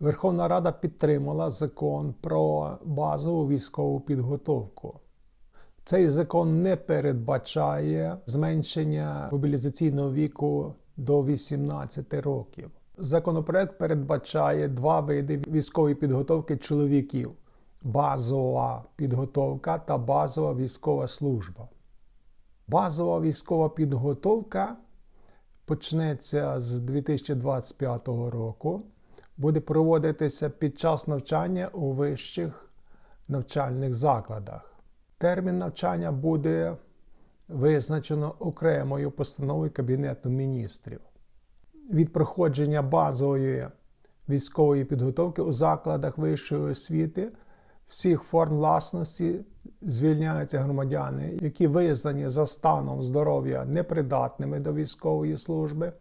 Верховна Рада підтримала закон про базову військову підготовку. Цей закон не передбачає зменшення мобілізаційного віку до 18 років. Законопроект передбачає два види військової підготовки чоловіків: базова підготовка та базова військова служба. Базова військова підготовка почнеться з 2025 року, буде проводитися під час навчання у вищих навчальних закладах. Термін навчання буде визначено окремою постановою Кабінету міністрів. Від проходження базової військової підготовки у закладах вищої освіти всіх форм власності звільняються громадяни, які визнані за станом здоров'я непридатними до військової служби,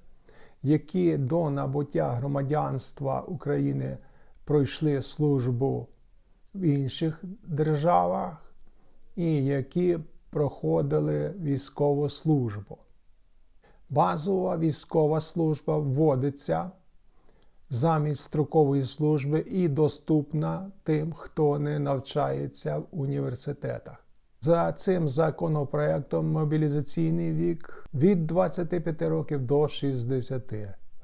які до набуття громадянства України пройшли службу в інших державах і які проходили військову службу. Базова військова служба вводиться замість строкової служби і доступна тим, хто не навчається в університетах. За цим законопроектом мобілізаційний вік від 25 років до 60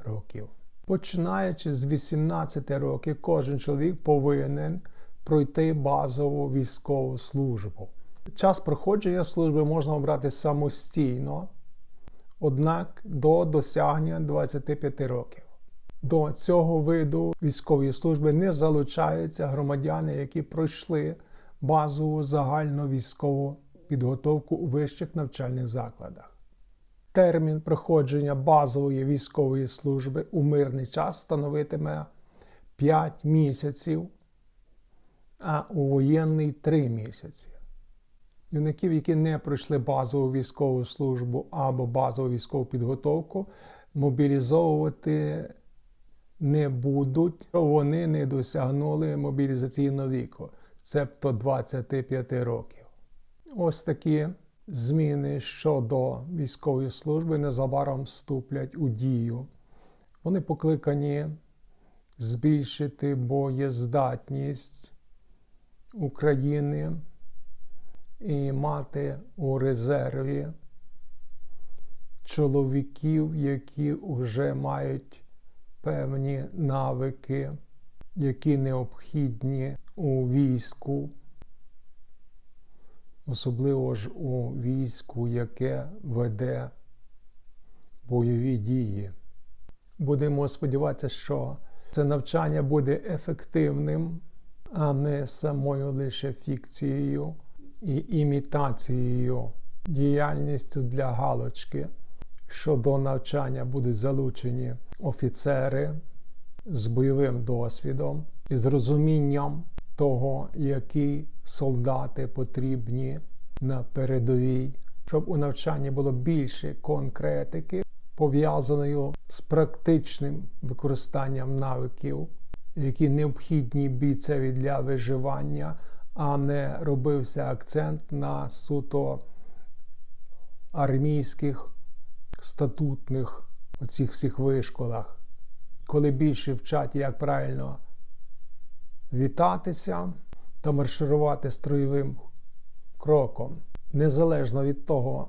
років. Починаючи з 18 років, кожен чоловік повинен пройти базову військову службу. Час проходження служби можна обрати самостійно, однак до досягнення 25 років. До цього виду військової служби не залучаються громадяни, які пройшли базову загальну військову підготовку у вищих навчальних закладах. Термін проходження базової військової служби у мирний час становитиме 5 місяців, а у воєнний 3 місяці. Юнаків, які не пройшли базову військову службу або базову військову підготовку, мобілізовувати не будуть, вони не досягнули мобілізаційного віку, цебто 25 років. Ось такі зміни щодо військової служби незабаром вступлять у дію. Вони покликані збільшити боєздатність України і мати у резерві чоловіків, які вже мають певні навики, які необхідні у війську, особливо ж у війську, яке веде бойові дії. Будемо сподіватися, що це навчання буде ефективним, а не самою лише фікцією і імітацією, діяльністю для галочки. що до навчання будуть залучені офіцери з бойовим досвідом і з розумінням того, які солдати потрібні на передовій, щоб у навчанні було більше конкретики, пов'язаною з практичним використанням навиків, які необхідні бійцеві для виживання, а не робився акцент на суто армійських статутних оцих всіх вишколах, коли більше вчать, як правильно вітатися та марширувати строєвим кроком, незалежно від того,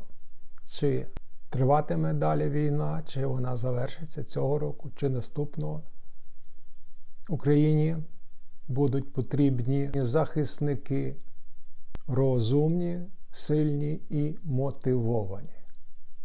чи триватиме далі війна, чи вона завершиться цього року, чи наступного. Україні будуть потрібні захисники розумні, сильні і мотивовані.